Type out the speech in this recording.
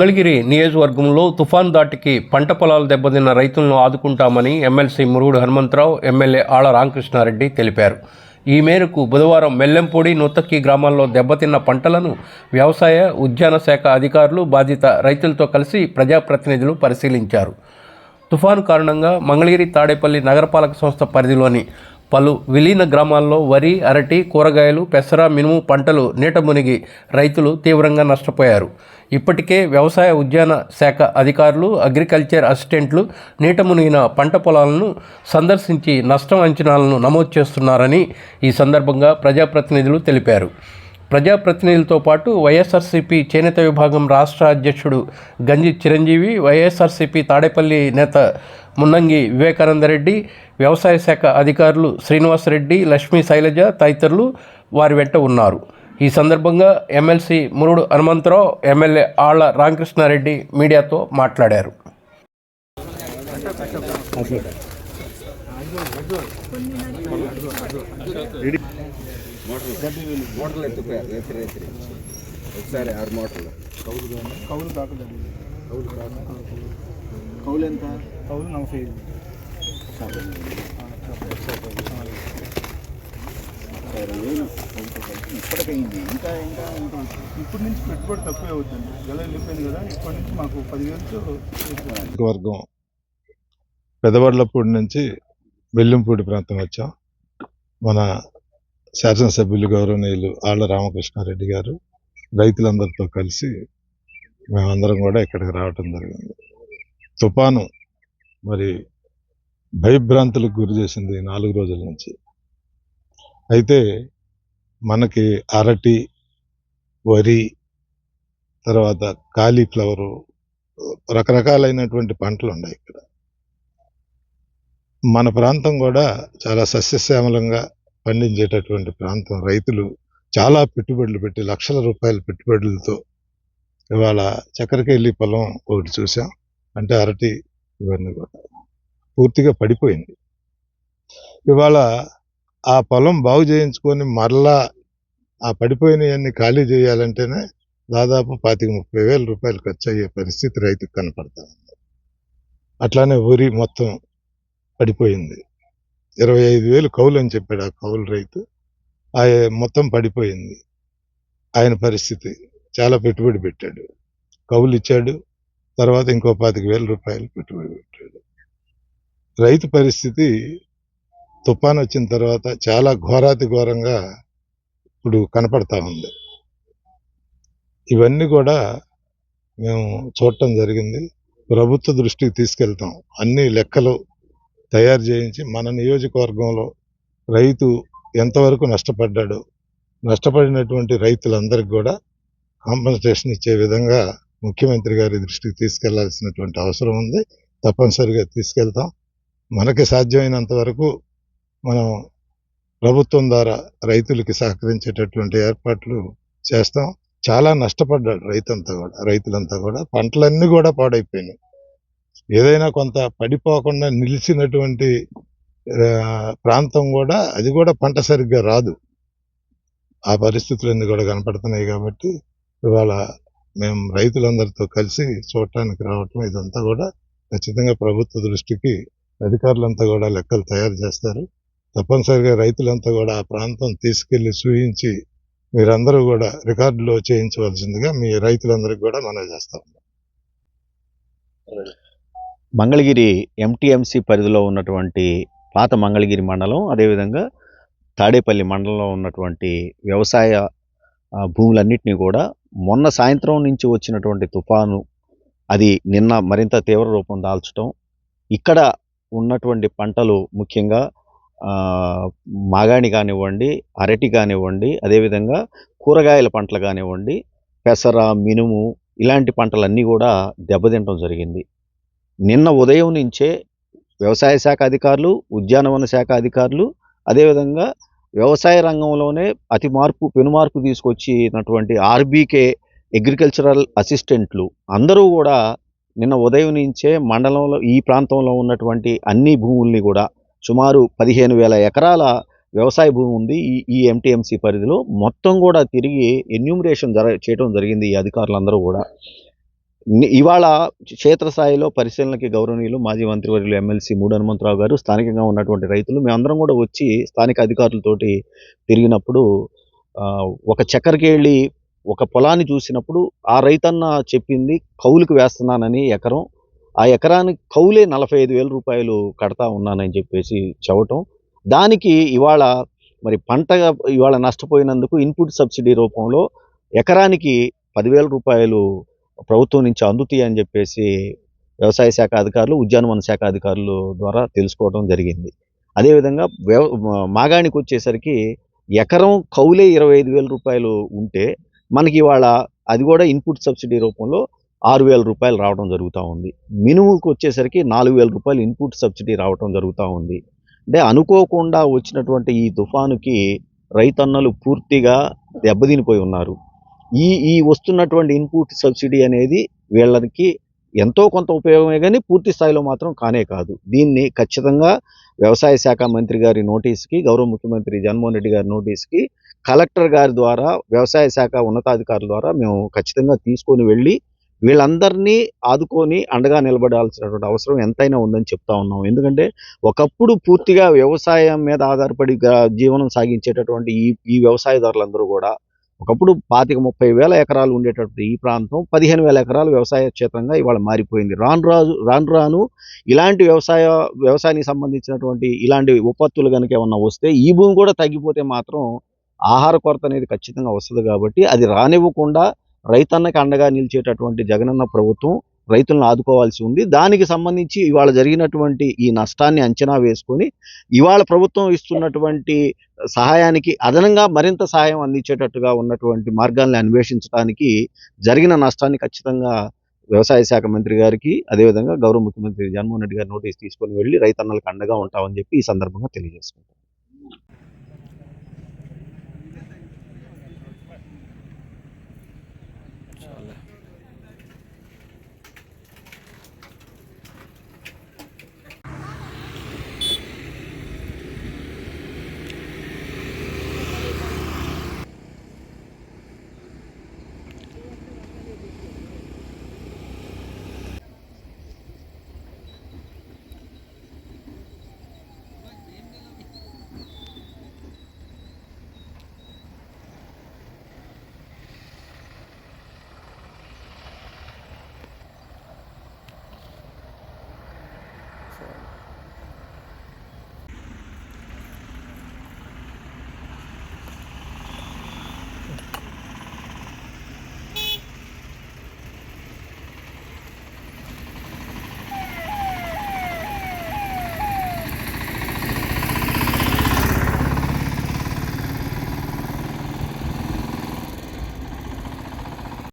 మంగళగిరి నియోజకవర్గంలో తుఫాన్ దాటికి పంట పొలాలు దెబ్బతిన్న రైతులను ఆదుకుంటామని ఎమ్మెల్సీ మురుగుడు హనుమంతరావు ఎమ్మెల్యే ఆళ్ళ రామకృష్ణారెడ్డి తెలిపారు. ఈ మేరకు బుధవారం మెల్లెంపూడి నూతక్కి గ్రామాల్లో దెబ్బతిన్న పంటలను వ్యవసాయ ఉద్యాన శాఖ అధికారులు బాధిత రైతులతో కలిసి ప్రజాప్రతినిధులు పరిశీలించారు. తుఫాను కారణంగా మంగళగిరి తాడేపల్లి నగరపాలక సంస్థ పరిధిలోని పలు విలీన గ్రామాల్లో వరి అరటి కూరగాయలు పెసర మినుము పంటలు నీట మునిగి రైతులు తీవ్రంగా నష్టపోయారు. ఇప్పటికే వ్యవసాయ ఉద్యాన శాఖ అధికారులు అగ్రికల్చర్ అసిస్టెంట్లు నీట మునిగిన పంట పొలాలను సందర్శించి నష్టం అంచనాలను నమోదు చేస్తున్నారని ఈ సందర్భంగా ప్రజాప్రతినిధులు తెలిపారు. ప్రజాప్రతినిధులతో పాటు వైఎస్ఆర్సీపీ చేనేత విభాగం రాష్ట్ర అధ్యక్షుడు గంజి చిరంజీవి వైఎస్ఆర్సీపీ తాడేపల్లి నేత మున్నంగి వివేకానందరెడ్డి వ్యవసాయ శాఖ అధికారులు శ్రీనివాసరెడ్డి లక్ష్మీ శైలజ తదితరులు వారి వెంట ఉన్నారు. ఈ సందర్భంగా ఎమ్మెల్సీ మురుడు హనుమంతరావు ఎమ్మెల్యే ఆళ్ళ రామకృష్ణారెడ్డి మీడియాతో మాట్లాడారు. మోటార్లు. ఎత్తిపోయారు రేత్రి రేత్రి. ఒకసారి ఆరు మోటార్లు. కౌలు కౌలు కాక కౌలు ఎంత? కౌలు నలభై ఐదు. ఇప్పటికైంది. ఇంకా ఇంకా ఇంకా. ఇప్పటి నుంచి పెట్టుబడి తక్కువే అవుతుంది. గల వెళ్ళిపోయింది కదా ఇప్పటి నుంచి మాకు చేసుకోవాలి. వర్గం పెదవడ్లపూడి నుంచి వెల్లింపూడి ప్రాంతం వచ్చాం. మన శాసనసభ్యులు గౌరవనీయులు ఆళ్ళ రామకృష్ణారెడ్డి గారు రైతులందరితో కలిసి మేమందరం కూడా ఇక్కడికి రావటం జరిగింది. తుఫాను మరి భయభ్రాంతులకు గురి చేసింది నాలుగు రోజుల నుంచి. అయితే మనకి అరటి వరి తర్వాత కాలీఫ్లవరు రకరకాలైనటువంటి పంటలు ఉన్నాయి ఇక్కడ. మన ప్రాంతం కూడా చాలా సస్యశ్యామలంగా పండించేటటువంటి ప్రాంతం రైతులు చాలా పెట్టుబడులు పెట్టి లక్షల రూపాయల పెట్టుబడులతో ఇవాళ చక్కెరకెళ్ళి పొలం ఒకటి చూసాం. అంటే అరటి ఇవన్నీ కూడా పూర్తిగా పడిపోయింది. ఇవాళ ఆ పొలం బాగు చేయించుకొని మరలా ఆ పడిపోయినవన్నీ ఖాళీ చేయాలంటేనే దాదాపు పాతిక ముప్పై వేల రూపాయలు ఖర్చు అయ్యే పరిస్థితి రైతుకు కనపడతా ఉంది. అట్లానే వరి మొత్తం పడిపోయింది. ఇరవై ఐదు వేలు కౌలు అని చెప్పాడు ఆ కౌలు రైతు. ఆ మొత్తం పడిపోయింది. ఆయన పరిస్థితి చాలా పెట్టుబడి పెట్టాడు. కౌలు ఇచ్చాడు. తర్వాత ఇంకో పాతిక వేల రూపాయలు పెట్టుబడి పెట్టాడు. రైతు పరిస్థితి తుఫాన్ వచ్చిన తర్వాత చాలా ఘోరాతి ఘోరంగా ఇప్పుడు కనపడతా ఉంది. ఇవన్నీ కూడా మేము చూడటం జరిగింది. ప్రభుత్వ దృష్టికి తీసుకెళ్తాం. అన్ని లెక్కలు తయారు చేయించి మన నియోజకవర్గంలో రైతు ఎంతవరకు నష్టపడ్డాడు నష్టపడినటువంటి రైతులందరికీ కూడా కాంపన్సేషన్ ఇచ్చే విధంగా ముఖ్యమంత్రి గారి దృష్టికి తీసుకెళ్ళాల్సినటువంటి అవసరం ఉంది. తప్పనిసరిగా తీసుకెళ్తాం. మనకి సాధ్యమైనంత వరకు మనం ప్రభుత్వం ద్వారా రైతులకి సహకరించేటటువంటి ఏర్పాట్లు చేస్తాం. చాలా నష్టపడ్డాడు రైతంతా కూడా రైతులంతా కూడా. పంటలన్నీ కూడా పాడైపోయినాయి. ఏదైనా కొంత పడిపోకుండా నిలిచినటువంటి ప్రాంతం కూడా అది కూడా పంట సరిగ్గా రాదు. ఆ పరిస్థితులన్నీ కూడా కనపడుతున్నాయి కాబట్టి ఇవాళ మేము రైతులందరితో కలిసి చూడటానికి రావటం ఇదంతా కూడా ఖచ్చితంగా ప్రభుత్వ దృష్టికి అధికారులంతా కూడా లెక్కలు తయారు చేస్తారు. తప్పనిసరిగా రైతులంతా కూడా ఆ ప్రాంతం తీసుకెళ్ళి సూహించి మీరందరూ కూడా రికార్డులో చేయించవలసిందిగా మీ రైతులందరికీ కూడా మనం ఉన్నాం. మంగళగిరి ఎంటీఎంసీ పరిధిలో ఉన్నటువంటి పాత మంగళగిరి మండలం అదేవిధంగా తాడేపల్లి మండలంలో ఉన్నటువంటి వ్యవసాయ భూములన్నింటినీ కూడా మొన్న సాయంత్రం నుంచి వచ్చినటువంటి తుఫాను అది నిన్న మరింత తీవ్ర రూపం దాల్చడం ఇక్కడ ఉన్నటువంటి పంటలు ముఖ్యంగా మాగాణి కానివ్వండి అరటి కానివ్వండి అదేవిధంగా కూరగాయల పంటలు కానివ్వండి పెసర మినుము ఇలాంటి పంటలన్నీ కూడా దెబ్బతింటం జరిగింది. నిన్న ఉదయం నుంచే వ్యవసాయ శాఖ అధికారులు ఉద్యానవన శాఖ అధికారులు అదేవిధంగా వ్యవసాయ రంగంలోనే అతి మార్పు పెనుమార్పు తీసుకొచ్చినటువంటి ఆర్బీకే అగ్రికల్చరల్ అసిస్టెంట్లు అందరూ కూడా నిన్న ఉదయం నుంచే మండలంలో ఈ ప్రాంతంలో ఉన్నటువంటి అన్ని భూముల్ని కూడా సుమారు పదిహేను వేల ఎకరాల వ్యవసాయ భూమి ఉంది ఈ ఈ ఎంటీఎంసీ పరిధిలో. మొత్తం కూడా తిరిగి ఎన్యూమరేషన్ జర చేయడం జరిగింది ఈ అధికారులందరూ కూడా. ఇవాళ క్షేత్రస్థాయిలో పరిశీలనకి గౌరవనీయులు మాజీ మంత్రివర్యులు ఎమ్మెల్సీ మూడు హనుమంతరావు గారు స్థానికంగా ఉన్నటువంటి రైతులు. మేమందరం కూడా వచ్చి స్థానిక అధికారులతోటి తిరిగినప్పుడు ఒక చక్కెరకి వెళ్ళి ఒక పొలాన్ని చూసినప్పుడు ఆ రైతన్న చెప్పింది కౌలుకు వేస్తున్నానని ఎకరం. ఆ ఎకరానికి కౌలే నలభై ఐదు వేల రూపాయలు కడతా ఉన్నానని చెప్పేసి చెప్పటం. దానికి ఇవాళ మరి పంట ఇవాళ నష్టపోయినందుకు ఇన్పుట్ సబ్సిడీ రూపంలో ఎకరానికి పదివేల రూపాయలు ప్రభుత్వం నుంచి అందుతాయి అని చెప్పేసి వ్యవసాయ శాఖ అధికారులు ఉద్యానవన శాఖ అధికారులు ద్వారా తెలుసుకోవడం జరిగింది. అదేవిధంగా వ్యవ మాగాణికి వచ్చేసరికి ఎకరం కౌలే ఇరవై ఐదు వేల రూపాయలు ఉంటే మనకి ఇవాళ అది కూడా ఇన్పుట్ సబ్సిడీ రూపంలో ఆరు వేల రూపాయలు రావడం జరుగుతూ ఉంది. మినుముకు వచ్చేసరికి నాలుగు వేల రూపాయలు ఇన్పుట్ సబ్సిడీ రావడం జరుగుతూ ఉంది. అంటే అనుకోకుండా వచ్చినటువంటి ఈ తుఫానుకి రైతన్నలు పూర్తిగా దెబ్బతినిపోయి ఉన్నారు. ఈ ఈ వస్తున్నటువంటి ఇన్పుట్ సబ్సిడీ అనేది వీళ్ళకి ఎంతో కొంత ఉపయోగమే కానీ పూర్తి స్థాయిలో మాత్రం కానే కాదు. దీన్ని ఖచ్చితంగా వ్యవసాయ శాఖ మంత్రి గారి నోటీస్కి గౌరవ ముఖ్యమంత్రి జగన్మోహన్ రెడ్డి గారి నోటీస్కి కలెక్టర్ గారి ద్వారా వ్యవసాయ శాఖ ఉన్నతాధికారుల ద్వారా మేము ఖచ్చితంగా తీసుకొని వెళ్ళి వీళ్ళందరినీ ఆదుకొని అండగా నిలబడాల్సినటువంటి అవసరం ఎంతైనా ఉందని చెప్తా ఉన్నాం. ఎందుకంటే ఒకప్పుడు పూర్తిగా వ్యవసాయం మీద ఆధారపడి జీవనం సాగించేటటువంటి ఈ ఈ వ్యవసాయదారులందరూ కూడా ఒకప్పుడు పాతిక ముప్పై వేల ఎకరాలు ఉండేటటువంటి ఈ ప్రాంతం పదిహేను వేల ఎకరాలు వ్యవసాయ క్షేత్రంగా ఇవాళ మారిపోయింది. రాను రాజు రాను రాను ఇలాంటి వ్యవసాయ వ్యవసాయానికి సంబంధించినటువంటి ఇలాంటి ఉత్పత్తులు కనుక ఏమన్నా వస్తే ఈ భూమి కూడా తగ్గిపోతే మాత్రం ఆహార కొరత అనేది ఖచ్చితంగా వస్తుంది కాబట్టి అది రానివ్వకుండా రైతన్నకి అండగా నిలిచేటటువంటి జగనన్న ప్రభుత్వం రైతులను ఆదుకోవాల్సి ఉంది. దానికి సంబంధించి ఇవాళ జరిగినటువంటి ఈ నష్టాన్ని అంచనా వేసుకొని ఇవాళ ప్రభుత్వం ఇస్తున్నటువంటి సహాయానికి అదనంగా మరింత సహాయం అందించేటట్టుగా ఉన్నటువంటి మార్గాల్ని అన్వేషించడానికి జరిగిన నష్టాన్ని ఖచ్చితంగా వ్యవసాయ శాఖ మంత్రి గారికి అదేవిధంగా గౌరవ ముఖ్యమంత్రి జగన్మోహన్ రెడ్డి గారి నోటీస్ తీసుకొని వెళ్ళి రైతన్నలకు అండగా ఉంటామని చెప్పి ఈ సందర్భంగా తెలియజేసుకుంటాం చాలా.